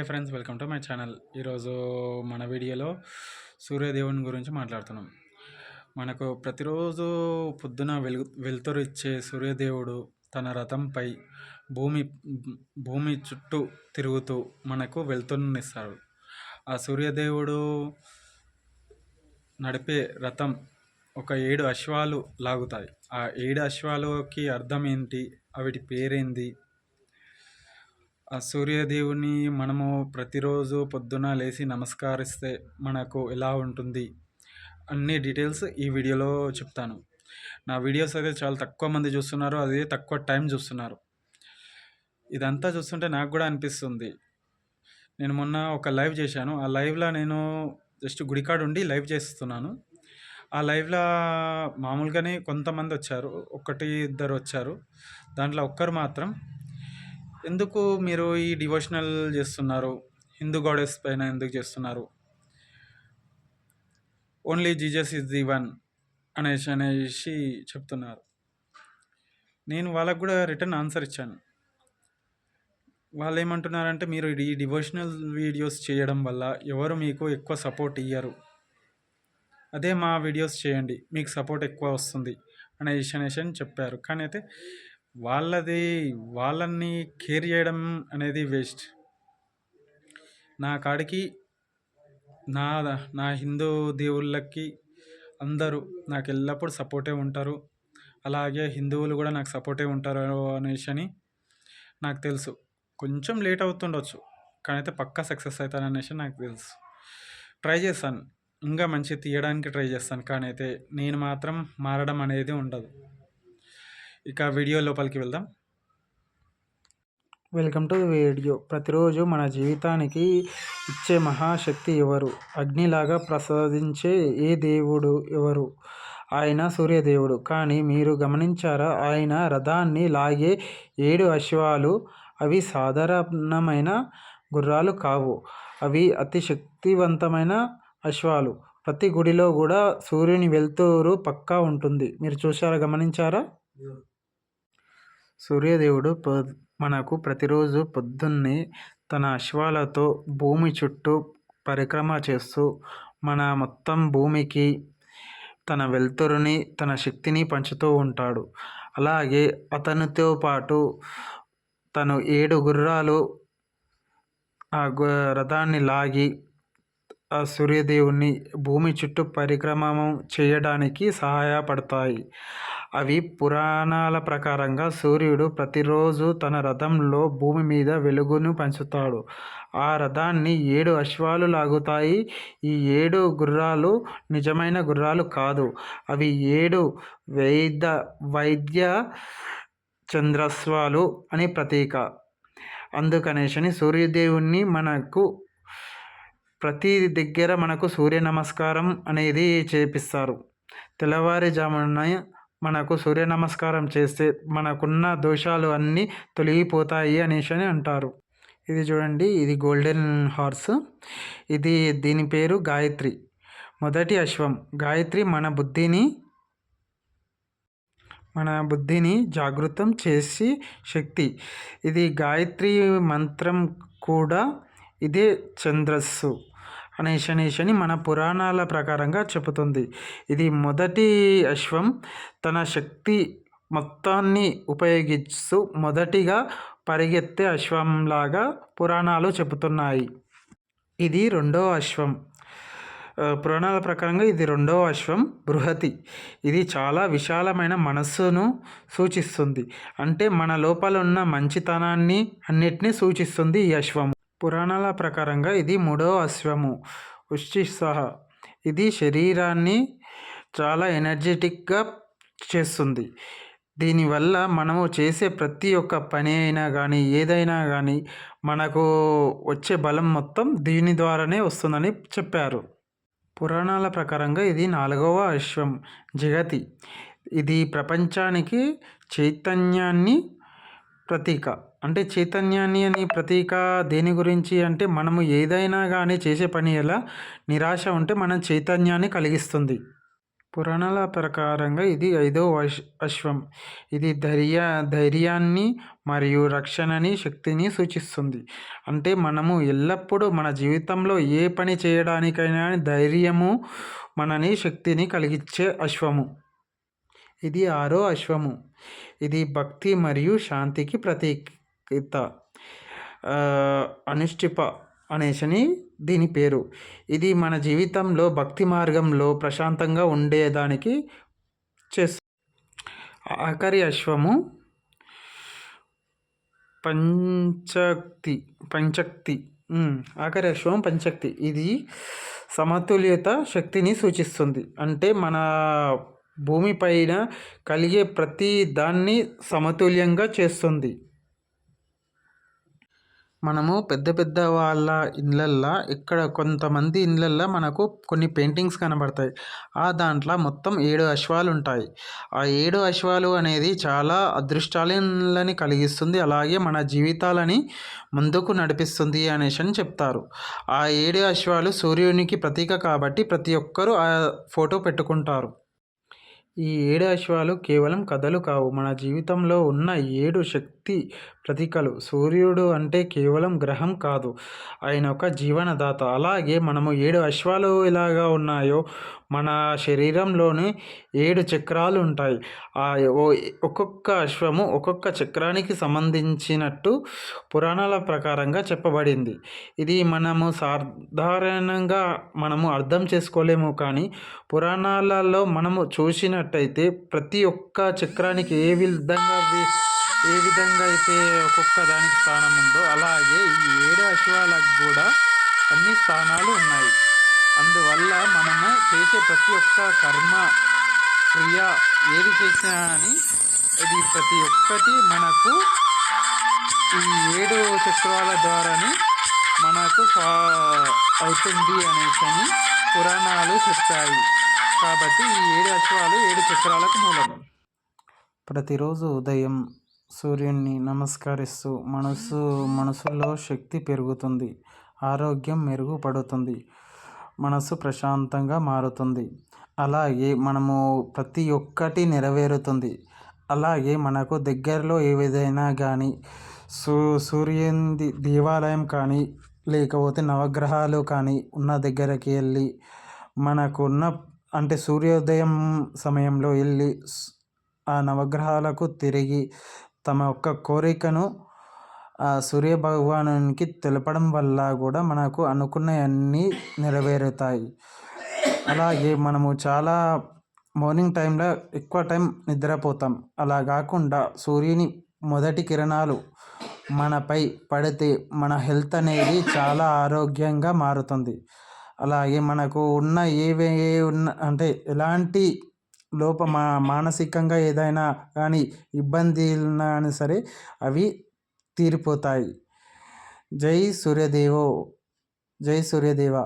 Hi friends welcome to my channel. ఈరోజు మన వీడియోలో సూర్యదేవుని గురించి మాట్లాడుతున్నాం. మనకు ప్రతిరోజు పొద్దున వెలుగు వెలుతురు ఇచ్చే సూర్యదేవుడు తన రథంపై భూమి భూమి చుట్టూ తిరుగుతూ మనకు వెలుతురునిస్తాడు. ఆ సూర్యదేవుడు నడిపే రథం ఒక ఏడు అశ్వాలు లాగుతాయి. ఆ ఏడు అశ్వాలకి అర్థం ఏంటి? అవిటి పేరేంది? ఆ సూర్యదేవుని మనము ప్రతిరోజు పొద్దున లేచి నమస్కరిస్తే మనకు ఎలా ఉంటుంది? అన్ని డీటెయిల్స్ ఈ వీడియోలో చెప్తాను. నా వీడియోస్ అయితే చాలా తక్కువ మంది చూస్తున్నారు అది తక్కువ టైం చూస్తున్నారు. ఇదంతా చూస్తుంటే నాకు కూడా అనిపిస్తుంది. నేను మొన్న ఒక లైవ్ చేశాను. ఆ లైవ్లో నేను జస్ట్ గుడికాడు ఉండి లైవ్ చేస్తున్నాను. ఆ లైవ్లో మామూలుగానే కొంతమంది వచ్చారు ఒకటి ఇద్దరు వచ్చారు. దాంట్లో ఒక్కరు మాత్రం ఎందుకు మీరు ఈ డివోషనల్ చేస్తున్నారు? హిందూ గాడెస్ పైన ఎందుకు చేస్తున్నారు? Only Jesus is the one అనేసి అనేసి చెప్తున్నారు. నేను వాళ్ళకు కూడా రిటర్న్ ఆన్సర్ ఇచ్చాను. వాళ్ళు ఏమంటున్నారంటే మీరు ఈ డివోషనల్ వీడియోస్ చేయడం వల్ల ఎవరు మీకు ఎక్కువ సపోర్ట్ ఇయ్యరు. అదే మా వీడియోస్ చేయండి మీకు సపోర్ట్ ఎక్కువ వస్తుంది అనేసి అనేసి అని చెప్పారు. కానీ అయితే వాళ్ళది వాళ్ళని కేర్ చేయడం అనేది వేస్ట్ నా కాడికి నా నా హిందూ దేవుళ్ళకి అందరూ నాకు ఎల్లప్పుడూ సపోర్టే ఉంటారు. అలాగే హిందువులు కూడా నాకు సపోర్టే ఉంటారు అనేసి అని నాకు తెలుసు. కొంచెం లేట్ అవుతుండొచ్చు కానీ అయితే పక్కా సక్సెస్ అవుతాను అనేసి నాకు తెలుసు. ట్రై చేస్తాను. ఇంకా మంచి తీయడానికి ట్రై చేస్తాను కానీ అయితే నేను మాత్రం మారడం అనేది ఉండదు. ఇక వీడియో లోపలికి వెళ్దాం. Welcome to video. ప్రతిరోజు మన జీవితానికి ఇచ్చే మహాశక్తి ఎవరు? అగ్నిలాగా ప్రసాదించే ఏ దేవుడు ఎవరు? ఆయన సూర్యదేవుడు. కానీ మీరు గమనించారా? ఆయన రథాన్ని లాగే ఏడు అశ్వాలు. అవి సాధారణమైన గుర్రాలు కావు. అవి అతి శక్తివంతమైన అశ్వాలు. ప్రతి గుడిలో కూడా సూర్యుని వెలుతురు పక్కా ఉంటుంది. మీరు చూసారా గమనించారా? సూర్యదేవుడు మనకు ప్రతిరోజు పొద్దున్నే తన అశ్వాలతో భూమి చుట్టూ పరిక్రమ చేస్తూ మన మొత్తం భూమికి తన వెలుతురుని తన శక్తిని పంచుతూ ఉంటాడు. అలాగే అతనితో పాటు తను ఏడు గుర్రాలు ఆ రథాన్ని లాగి ఆ సూర్యదేవుని భూమి చుట్టూ పరిక్రమం చేయడానికి సహాయపడతాయి. అవి పురాణాల ప్రకారంగా సూర్యుడు ప్రతిరోజు తన రథంలో భూమి మీద వెలుగును పంచుతాడు. ఆ రథాన్ని ఏడు అశ్వాలు లాగుతాయి. ఈ ఏడు గుర్రాలు నిజమైన గుర్రాలు కాదు. అవి ఏడు వైద్య వైద్య చంద్రస్వాలు అని ప్రతీక. అందుకనేసని సూర్యదేవుణ్ణి మనకు ప్రతి దగ్గర మనకు సూర్య నమస్కారం అనేది చేపిస్తారు. తెల్లవారుజామున మనకు సూర్య నమస్కారం చేస్తే మనకున్న దోషాలు అన్నీ తొలగిపోతాయి అనేసి అని అంటారు. ఇది చూడండి ఇది గోల్డెన్ హార్స్. ఇది దీని పేరు గాయత్రి. మొదటి అశ్వం. గాయత్రి మన బుద్ధిని మన బుద్ధిని జాగృతం చేసి శక్తి. ఇది గాయత్రి మంత్రం కూడా. ఇదే చంద్రస్సు అనేసి అని మన పురాణాల ప్రకారంగా చెబుతుంది. ఇది మొదటి అశ్వం. తన శక్తి మొత్తాన్ని ఉపయోగిస్తూ మొదటిగా పరిగెత్తే అశ్వంలాగా పురాణాలు చెబుతున్నాయి. ఇది రెండో అశ్వం. పురాణాల ప్రకారంగా ఇది రెండవ అశ్వం బృహతి. ఇది చాలా విశాలమైన మనస్సును సూచిస్తుంది. అంటే మన లోపల ఉన్న మంచితనాన్ని అన్నిటినీ సూచిస్తుంది ఈ అశ్వం. పురాణాల ప్రకారంగా ఇది మూడవ అశ్వము. ఉష్టిసహ. ఇది శరీరాన్ని చాలా ఎనర్జెటిక్గా చేస్తుంది. దీనివల్ల మనము చేసే ప్రతి ఒక్క పని అయినా కానీ ఏదైనా కానీ మనకు వచ్చే బలం మొత్తం దీని ద్వారానే వస్తుందని చెప్పారు. పురాణాల ప్రకారంగా ఇది నాలుగవ అశ్వం జగతి. ఇది ప్రపంచానికి చైతన్యాన్ని ప్రతీక. అంటే చైతన్యాన్ని అని ప్రతీక దేని గురించి అంటే మనము ఏదైనా కానీ చేసే పని ఎలా నిరాశ ఉంటే మన చైతన్యాన్ని కలిగిస్తుంది. పురాణాల ప్రకారంగా ఇది ఐదో అశ్ అశ్వం. ఇది ధైర్య ధైర్యాన్ని మరియు రక్షణని శక్తిని సూచిస్తుంది. అంటే మనము ఎల్లప్పుడూ మన జీవితంలో ఏ పని చేయడానికైనా ధైర్యము మనని శక్తిని కలిగించే అశ్వము. ఇది ఆరో అశ్వము. ఇది భక్తి మరియు శాంతికి ప్రతీకత అనిష్టిప అనేసని దీని పేరు. ఇది మన జీవితంలో భక్తి మార్గంలో ప్రశాంతంగా ఉండేదానికి చేస్ ఆఖరి అశ్వము పంచక్తి పంచక్తి. ఆఖరి అశ్వం పంచక్తి. ఇది సమతుల్యత శక్తిని సూచిస్తుంది. అంటే మన భూమిపైన కలిగే ప్రతి దాన్ని సమతుల్యంగా చేస్తుంది. మనము పెద్ద పెద్ద వాళ్ళ ఇళ్ళల్లో ఇక్కడ కొంతమంది ఇళ్ళల్లో మనకు కొన్ని పెయింటింగ్స్ కనబడతాయి. ఆ దాంట్లో మొత్తం ఏడు అశ్వాలు ఉంటాయి. ఆ ఏడు అశ్వాలు అనేది చాలా అదృష్టాలని కలిగిస్తుంది. అలాగే మన జీవితాలని ముందుకు నడిపిస్తుంది అనేసి అని చెప్తారు. ఆ ఏడు అశ్వాలు సూర్యునికి ప్రతీక కాబట్టి ప్రతి ఒక్కరూ ఆ ఫోటో పెట్టుకుంటారు. ఈ ఏడు అశ్వాలు కేవలం కథలు కావు. మన జీవితంలో ఉన్న ఏడు శక్తి ప్రతీకలు. సూర్యుడు అంటే కేవలం గ్రహం కాదు ఆయన ఒక జీవనదాత. అలాగే మనము ఏడు అశ్వాలు ఎలాగా ఉన్నాయో మన శరీరంలోని ఏడు చక్రాలు ఉంటాయి. ఆ ఓ- ఒక్కొక్క అశ్వము ఒక్కొక్క చక్రానికి సంబంధించినట్టు పురాణాల ప్రకారంగా చెప్పబడింది. ఇది మనము సాధారణంగా మనము అర్థం చేసుకోలేము కానీ పురాణాలలో మనము చూసినట్టయితే ప్రతి ఒక్క చక్రానికి ఏ విధంగా ఏ విధంగా అయితే ఒక్కొక్క దానికి స్థానం ఉందో అలాగే ఈ ఏడు అశ్వాలకు కూడా అన్ని స్థానాలు ఉన్నాయి. అందువల్ల మనము చేసే ప్రతి ఒక్క కర్మ క్రియ ఏది చేసినా అని ఇది ప్రతి ఒక్కటి మనకు ఈ ఏడు చక్రాల ద్వారానే మనకు సా అవుతుంది అనేసి అని పురాణాలు చెప్తాయి. కాబట్టి ఈ ఏడు అశ్వాలు ఏడు చక్రాలకు మూలం. ప్రతిరోజు ఉదయం సూర్యున్ని నమస్కరిస్తూ మనసు మనసులో శక్తి పెరుగుతుంది. ఆరోగ్యం మెరుగుపడుతుంది. మనసు ప్రశాంతంగా మారుతుంది. అలాగే మనము ప్రతి ఒక్కటి నెరవేరుతుంది. అలాగే మనకు దగ్గరలో ఏ కానీ సూ సూర్యుని దేవాలయం కానీ లేకపోతే నవగ్రహాలు కానీ ఉన్న దగ్గరికి వెళ్ళి మనకున్న అంటే సూర్యోదయం సమయంలో వెళ్ళి ఆ నవగ్రహాలకు తిరిగి తమ యొక్క కోరికను సూర్య భగవానునికి తెలపడం వల్ల కూడా మనకు అనుకున్నవన్నీ నెరవేరుతాయి. అలాగే మనము చాలా మార్నింగ్ టైంలో ఎక్కువ టైం నిద్రపోతాం. అలా కాకుండా సూర్యుని మొదటి కిరణాలు మనపై పడితే మన హెల్త్ అనేది చాలా ఆరోగ్యంగా మారుతుంది. అలాగే మనకు ఉన్న ఏవే ఉన్న అంటే ఎలాంటి లోప మా మానసికంగా ఏదైనా కానీ ఇబ్బంది ఉన్నా సరే అవి తీరిపోతాయి. జై సూర్యదేవో జై సూర్యదేవ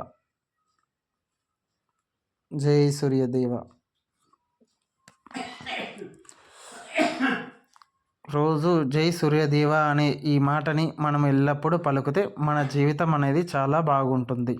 జై సూర్యదేవ. రోజు జై సూర్యదేవ అనే ఈ మాటని మనం ఎల్లప్పుడూ పలుకుతే మన జీవితం అనేది చాలా బాగుంటుంది.